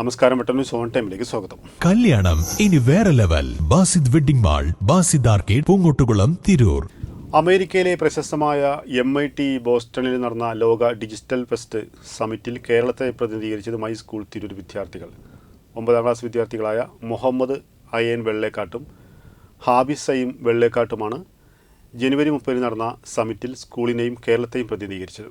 നമസ്കാരം വെട്ടനു സോൺ ടൈമിലേക്ക് സ്വാഗതം. കല്യാണം ഇനി വേറെ level. Basid wedding mall Basid arcade Poongottukulam Tirur. അമേരിക്കയിലെ പ്രശസ്തമായ എം ഐ ടി ബോസ്റ്റണിൽ നടന്ന ലോക ഡിജിറ്റൽ ഫെസ്റ്റ് സമിറ്റിൽ കേരളത്തെ പ്രതിനിധീകരിച്ചത് മൈ സ്കൂൾ തിരൂർ വിദ്യാർത്ഥികൾ. ഒമ്പതാം ക്ലാസ് വിദ്യാർത്ഥികളായ മുഹമ്മദ് അയ്യൻ വെള്ളേക്കാട്ടും ഹാബിസ് സയീം വെള്ളേക്കാട്ടുമാണ് ജനുവരി മുപ്പതിന് നടന്ന സമിറ്റിൽ സ്കൂളിനെയും കേരളത്തെയും പ്രതിനിധീകരിച്ചത്.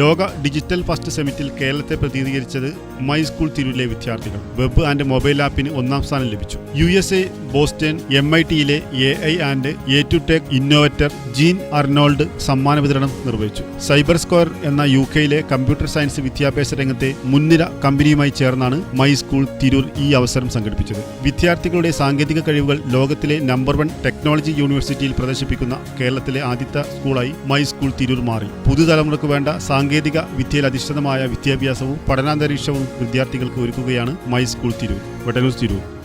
ലോക ഡിജിറ്റൽ ഫസ്റ്റ് സെമിറ്റിൽ കേരളത്തെ പ്രതിനിധീകരിച്ചത് മൈ സ്കൂൾ തിരൂരിലെ വിദ്യാർത്ഥികൾ. വെബ് ആൻഡ് മൊബൈൽ ആപ്പിന് ഒന്നാം സ്ഥാനം ലഭിച്ചു. U S A Boston M I ടിയിലെ A I and A to tech innovator Jean Arnold സമ്മാന വിതരണം നിർവഹിച്ചു. സൈബർ സ്ക്വയർ എന്ന യു കെയിലെ കമ്പ്യൂട്ടർ സയൻസ് വിദ്യാഭ്യാസ രംഗത്തെ മുൻനിര കമ്പനിയുമായി ചേർന്നാണ് മൈ സ്കൂൾ തിരൂർ ഈ അവസരം സംഘടിപ്പിച്ചത്. വിദ്യാർത്ഥികളുടെ സാങ്കേതിക കഴിവുകൾ ലോകത്തിലെ നമ്പർ വൺ ടെക്നോളജി യൂണിവേഴ്സിറ്റിയിൽ പ്രദർശിപ്പിക്കുന്ന കേരളത്തിലെ ആദ്യത്തെ സ്കൂളായി മൈ സ്കൂൾ തിരൂർ മാറി. പുതുതലമുറയ്ക്ക് വേണ്ട സാങ്കേതിക വിദ്യയിൽ അധിഷ്ഠിതമായ വിദ്യാഭ്യാസവും പഠനാന്തരീക്ഷവും വിദ്യാർത്ഥികൾക്ക് ഒരുക്കുകയാണ് മൈ സ്കൂൾ തിരൂർ. വെട്ടനൂസ് തിരൂർ.